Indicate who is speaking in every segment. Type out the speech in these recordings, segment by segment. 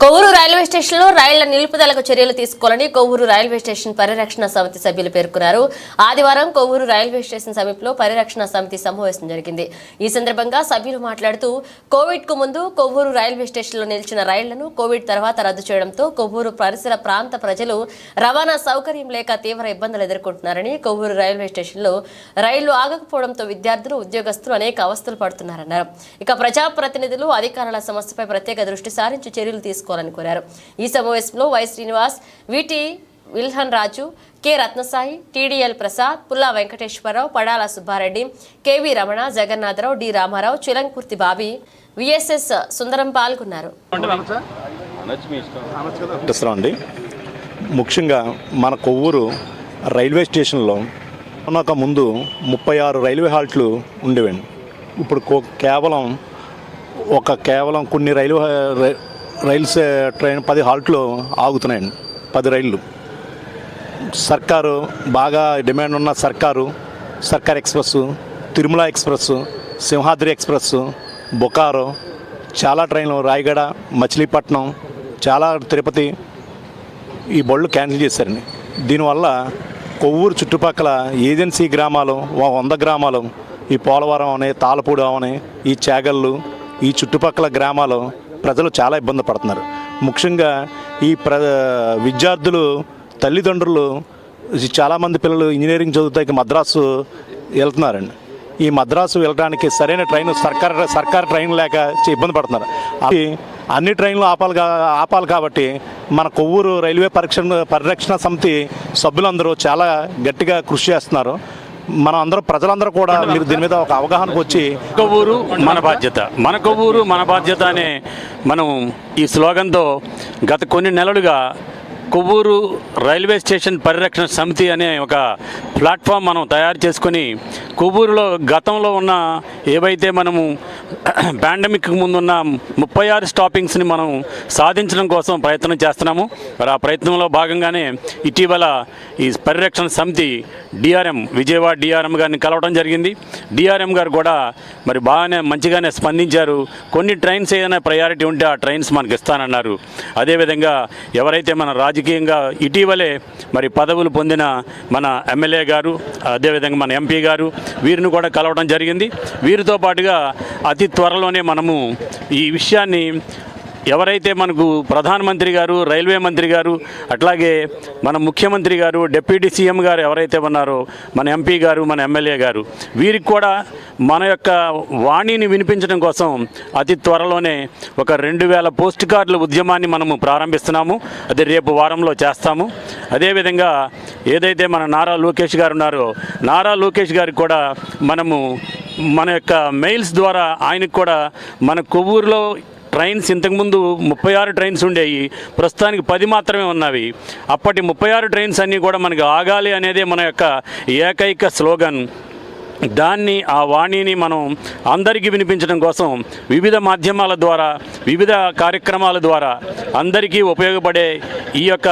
Speaker 1: Kovvur railway స్టేషన్లో రైళ్ళ నిలుపుదలకు చర్యలు తీసుకోవాలని కొవ్వూరు రైల్వే స్టేషన్ పరిరక్షణ సమితి సభ్యులు పేర్కొన్నారు. ఆదివారం కొవ్వూరు రైల్వే స్టేషన్ సమీపంలో పరిరక్షణ సమితి సమావేశం జరిగింది. ఈ సందర్భంగా సభ్యులు మాట్లాడుతూ కోవిడ్కు ముందు కొవ్వూరు రైల్వే స్టేషన్లో నిలిచిన రైళ్ళను కోవిడ్ తర్వాత రద్దు చేయడంతో కొవ్వూరు పరిసర ప్రాంత ప్రజలు రవాణా సౌకర్యం లేక తీవ్ర ఇబ్బందులు ఎదుర్కొంటున్నారని కొవ్వూరు రైల్వే స్టేషన్లో రైళ్ళు ఆగకపోవడంతో విద్యార్థులు ఉద్యోగస్తులు అనేక అవస్థలు పడుతున్నారన్నారు. ఇక ప్రజాప్రతినిధులు అధికారుల సమస్యపై ప్రత్యేక దృష్టి సారించి చర్యలు తీసుకోవాలని కోరారు. ఈ సమావేశంలో Y Srinivas VT Vilhan Raju K Ratnasai TDL Prasad Pulla Venkateswara Rao Padala Subba Reddy KV Ramana Jagannatha Rao D Rama Rao Chilankurthi Bobby VSS Sundaram పాల్గొన్నారు.
Speaker 2: అండి. ముఖ్యంగా మన కొవ్వూరు రైల్వే స్టేషన్లో ఒక ముందు ముప్పై ఆరు రైల్వే హాల్ట్లు ఉండేవండి. ఇప్పుడు కేవలం ఒక కేవలం కొన్ని రైలు రైల్స్ ట్రైన్ పది హాల్ట్లు ఆగుతున్నాయండి. పది రైళ్ళు సర్కారు బాగా డిమాండ్ ఉన్న Circar Circar express Tirumala express Simhadri express Bokaro చాలా ట్రైన్లు రాయగడ మచిలీపట్నం చాలా తిరుపతి ఈ బళ్ళు క్యాన్సిల్ చేశారండి. దీనివల్ల కొవ్వూరు చుట్టుపక్కల ఏజెన్సీ గ్రామాలు వంద గ్రామాలు ఈ పోలవరం అని తాళపూడి అని ఈ చేగళ్ళు ఈ చుట్టుపక్కల గ్రామాలు ప్రజలు చాలా ఇబ్బంది పడుతున్నారు. ముఖ్యంగా ఈ ప్ర విద్యార్థులు తల్లిదండ్రులు చాలామంది పిల్లలు ఇంజనీరింగ్ చదువుతాయి మద్రాసు వెళ్తున్నారండి. ఈ మద్రాసు వెళ్ళడానికి సరైన ట్రైన్ సర్కార్ సర్కార్ ట్రైన్ లేక ఇబ్బంది పడుతున్నారు. అది అన్ని ట్రైన్లు ఆపాలి కా- ఆపాలి కాబట్టి మన కొవ్వూరు రైల్వే పరీక్షణ పరిరక్షణ సమితి సభ్యులందరూ చాలా గట్టిగా కృషి చేస్తున్నారు. మనం అందరూ ప్రజలందరూ కూడా మీరు దీని మీద ఒక అవగాహనకు వచ్చి
Speaker 3: కొవ్వూరు మన బాధ్యత. మన కొవ్వూరు మన బాధ్యత అనే మనం ఈ స్లోగన్తో గత కొన్ని నెలలుగా కొవ్వూరు రైల్వే స్టేషన్ పరిరక్షణ సమితి అనే ఒక ప్లాట్ఫామ్ మనం తయారు చేసుకొని కొవ్వూరులో గతంలో ఉన్న ఏవైతే మనము పాండమిక్ ముందున్న ముప్పై ఆరు స్టాపింగ్స్ని మనం సాధించడం కోసం ప్రయత్నం చేస్తున్నాము. మరి ఆ ప్రయత్నంలో భాగంగానే ఇటీవల ఈ పరిరక్షణ సమితి డిఆర్ఎం విజయవాడ డిఆర్ఎం గారిని కలవడం జరిగింది. డిఆర్ఎం గారు కూడా మరి బాగానే మంచిగానే స్పందించారు. కొన్ని ట్రైన్స్ ఏదైనా ప్రయారిటీ ఉంటే ఆ ట్రైన్స్ మనకి ఇస్తానన్నారు. అదేవిధంగా ఎవరైతే మన రాజకీయంగా ఇటీవలే మరి పదవులు పొందిన మన ఎమ్మెల్యే గారు అదేవిధంగా మన ఎంపీ గారు వీరిని కూడా కలవడం జరిగింది. వీరితో పాటుగా అతి త్వరలోనే మనము ఈ విషయాన్ని ఎవరైతే మనకు ప్రధానమంత్రి గారు రైల్వే మంత్రి గారు అట్లాగే మన ముఖ్యమంత్రి గారు డిప్యూటీ సీఎం గారు ఎవరైతే ఉన్నారో మన ఎంపీ గారు మన ఎమ్మెల్యే గారు వీరికి కూడా మన యొక్క వాణిని వినిపించడం కోసం అతి త్వరలోనే ఒక రెండు వేల పోస్ట్ కార్డుల ఉద్యమాన్ని మనము ప్రారంభిస్తున్నాము. అది రేపు వారంలో చేస్తాము. అదేవిధంగా ఏదైతే మన నారా లోకేష్ గారు ఉన్నారో నారా లోకేష్ గారికి కూడా మనము మన యొక్క మెయిల్స్ ద్వారా ఆయనకు కూడా మన కొవ్వూరులో ట్రైన్స్ ఇంతకుముందు ముప్పై ఆరు ట్రైన్స్ ఉండేవి. ప్రస్తుతానికి పది మాత్రమే ఉన్నవి. అప్పటి ముప్పై ఆరు ట్రైన్స్ అన్నీ కూడా మనకి ఆగాలి అనేదే మన యొక్క ఏకైక స్లోగన్. దాన్ని ఆ వాణిని మనం అందరికీ వినిపించడం కోసం వివిధ మాధ్యమాల ద్వారా వివిధ కార్యక్రమాల ద్వారా అందరికీ ఉపయోగపడే ఈ యొక్క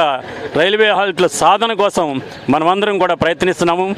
Speaker 3: రైల్వే హాల్ట్ల సాధన కోసం మనమందరం కూడా ప్రయత్నిస్తున్నాము.